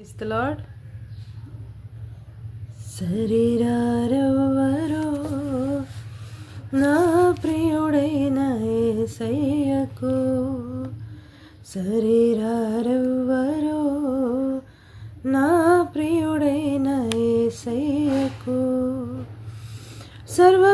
ఇస్తలాడ్ the శరీరారెవ్వరో నా ప్రియుడైన ఏసయ్యకు. శరీరారెవ్వరో నా ప్రియుడైన ఏసయ్యకు. సర్వ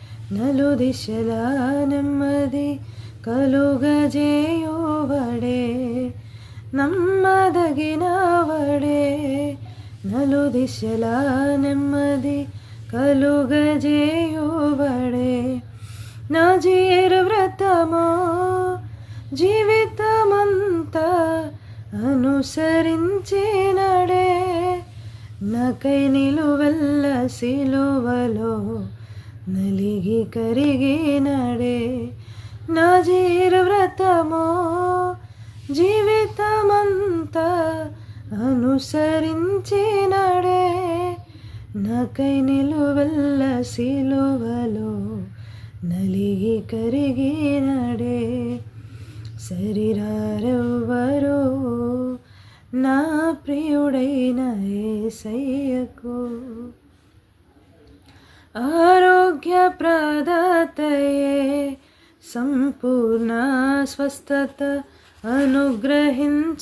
నలు దిశలా నెమ్మది కలుగజేయువడే నమ్మదగిన వడే నలు దిశలా నెమ్మది కలుగజేయువడే నా జీర వ్రతమో జీవితమంతా అనుసరించినడే నాకై నిలువెల్ల సిలువలో నలిగి కరిగినడే నా జీర వ్రతమో జీవితమంతా అనుసరించినడే నాకై నిలువెల్ల సిలువలో నలిగి కరిగి నడే శరీరారెవ్వరో నా ప్రియుడైన ఏ సయ్యకు ప్రదాతయే సంపూర్ణ స్వస్థత అనుగ్రహించువడే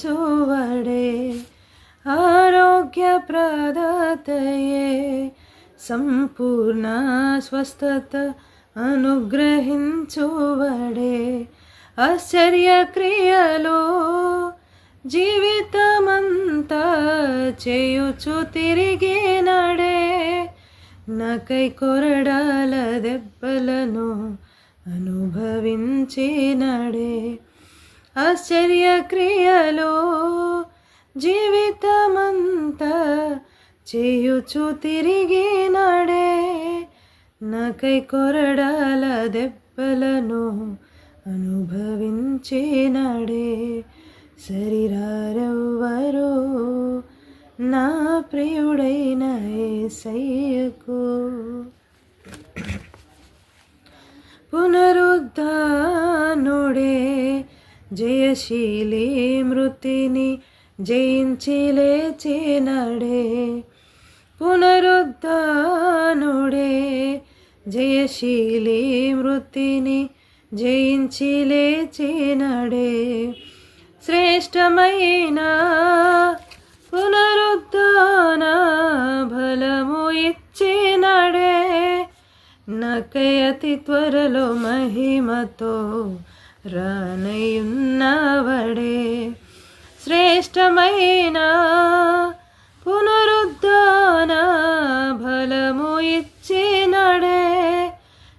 ఆరోగ్య ప్రదాతయే సంపూర్ణ స్వస్థత అనుగ్రహించువడే ఆశ్చర్యక్రియలో జీవితమంత జీవితమంతా చేయుచు తిరిగి నడే నాకై కొరడాల దెబ్బలను అనుభవించినడే ఆశ్చర్య క్రియలో జీవితమంతా చేయుచు తిరిగి నడే. నాకై కొరడాల దెబ్బలను అనుభవించినడే శరీరారెవ్వరో నా ప్రియుడైన ఏసయ్యకు పునరుద్ధానుడే జయశీలి మృతిని జయించి లేచినడే పునరుద్ధానుడే జయశీలి మృతిని జయించి లేచినడే శ్రేష్టమైన నాకై అతి త్వరలో మహిమతో రానయున్నవడే. శ్రేష్టమైన పునరుద్ధాన బలము ఇచ్చినడే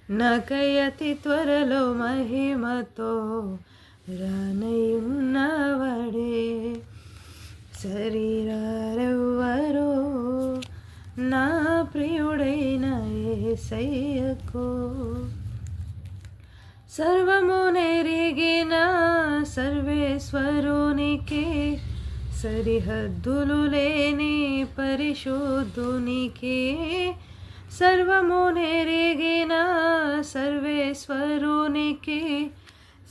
నాకై అతి త్వరలో మహిమతో రానయున్నవడే. శరీరారవు ఏసయ్యకు సర్వము నెరిగిన సర్వేశ్వరునికి సరిహద్దులు లేని పరిశుద్ధునికి సర్వము నెరిగిన సర్వేశ్వరునికి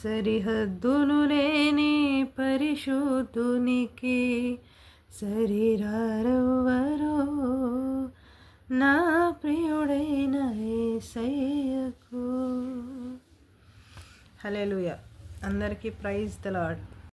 సరిహద్దులు లేని పరిశుద్ధునికి శరీరారెవ్వరో నా ప్రియుడైన ఏసయ్యకు. హలెలుయ అందరికీ ప్రైజ్ ద లాడ్